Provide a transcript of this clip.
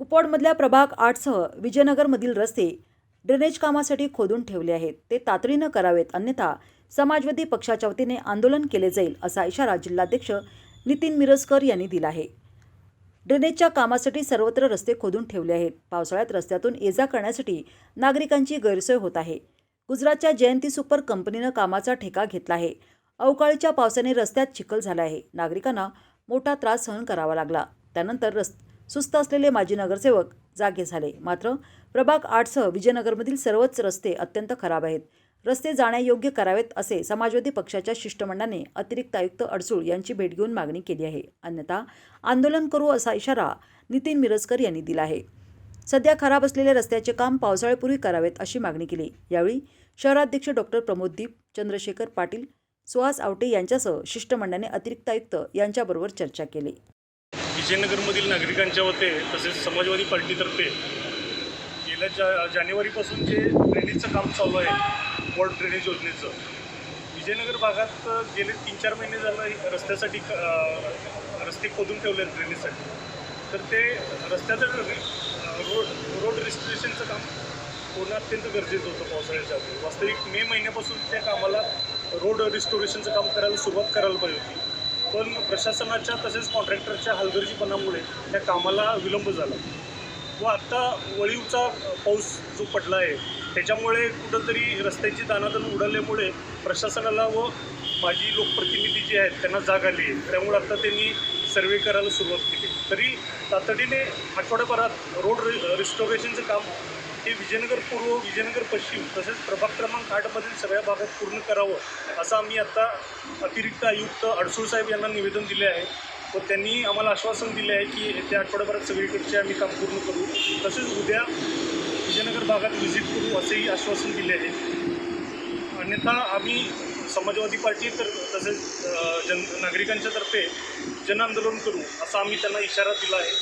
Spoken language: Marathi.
कुपवाडमधल्या प्रभाग आठसह विजयनगरमधील रस्ते ड्रेनेज कामासाठी खोदून ठेवले आहेत. ते तातडीनं करावेत अन्यथा समाजवादी पक्षाच्या वतीने आंदोलन केले जाईल असा इशारा जिल्हाध्यक्ष नितीन मिरजकर यांनी दिला आहे. ड्रेनेजच्या कामासाठी सर्वत्र रस्ते खोदून ठेवले आहेत. पावसाळ्यात रस्त्यातून ये जा करण्यासाठी नागरिकांची गैरसोय होत आहे. गुजरातच्या जयंती सुपर कंपनीनं कामाचा ठेका घेतला आहे. अवकाळीच्या पावसाने रस्त्यात चिखल झाला आहे. नागरिकांना मोठा त्रास सहन करावा लागला. त्यानंतर रस्ते सुस्त असलेले माजी नगरसेवक जागे झाले. मात्र प्रभाग आठसह विजयनगरमधील सर्वच रस्ते अत्यंत खराब आहेत. रस्ते जाण्यायोग्य करावेत असे समाजवादी पक्षाच्या शिष्टमंडळाने अतिरिक्त आयुक्त अडसूळ यांची भेट घेऊन मागणी केली आहे. अन्यथा आंदोलन करू असा इशारा नितीन मिरजकर यांनी दिला आहे. सध्या खराब असलेल्या रस्त्याचे काम पावसाळ्यापूर्वी करावेत अशी मागणी केली. यावेळी शहराध्यक्ष डॉक्टर प्रमोददीप चंद्रशेखर पाटील सुहास आवटे यांच्यासह शिष्टमंडळाने अतिरिक्त आयुक्त यांच्याबरोबर चर्चा केली. विजयनगरमधील नागरिकांच्या वते तसेच समाजवादी पार्टीतर्फे गेल्या जा जानेवारीपासून जे ड्रेनेजचं काम चालू आहे वॉर्ड ड्रेनेज योजनेचं विजयनगर भागात गेले तीन चार महिने झालं हे रस्त्यासाठी रस्ते खोदून ठेवले आहेत ड्रेनेजसाठी तर ते रस्त्याचं रोड रोड रिस्ट्रिक्शनचं काम होणं अत्यंत गरजेचं होतं पावसाळ्याच्या वास्तविक मे महिन्यापासून त्या कामाला रोड रिस्टोरेशनचं काम करायला सुरुवात करायला पाहिजे होती. पण प्रशासनाच्या तसेच कॉन्ट्रॅक्टरच्या हलगर्जीपणामुळे त्या कामाला विलंब झाला. व आत्ता वळीवचा पाऊस जो पडला आहे त्याच्यामुळे कुठंतरी रस्त्याची दानादन उडाल्यामुळे प्रशासनाला व माजी लोकप्रतिनिधी जे आहेत त्यांना जाग आली आहे. त्यामुळे आत्ता त्यांनी सर्वे करायला सुरुवात केली. तरी तातडीने आठवड्याभरात रोड रि रिस्टोरेशनचं काम हे विजयनगर पूर्व विजयनगर पश्चिम तसेच प्रभाग क्रमांक आठमधील सगळ्या भागात पूर्ण करावं असं आम्ही आत्ता अतिरिक्त आयुक्त अडसूळ साहेब यांना निवेदन दिले आहे. व त्यांनी आम्हाला आश्वासन दिले आहे की येत्या आठवड्याभरात सगळीकडचे आम्ही काम पूर्ण करू. तसेच उद्या विजयनगर भागात व्हिजिट करू असेही आश्वासन दिले आहे. अन्यथा आम्ही समाजवादी पार्टी तर तसेच जन नागरिकांच्या तर्फे जनआंदोलन करू असा आम्ही त्यांना इशारा दिला आहे.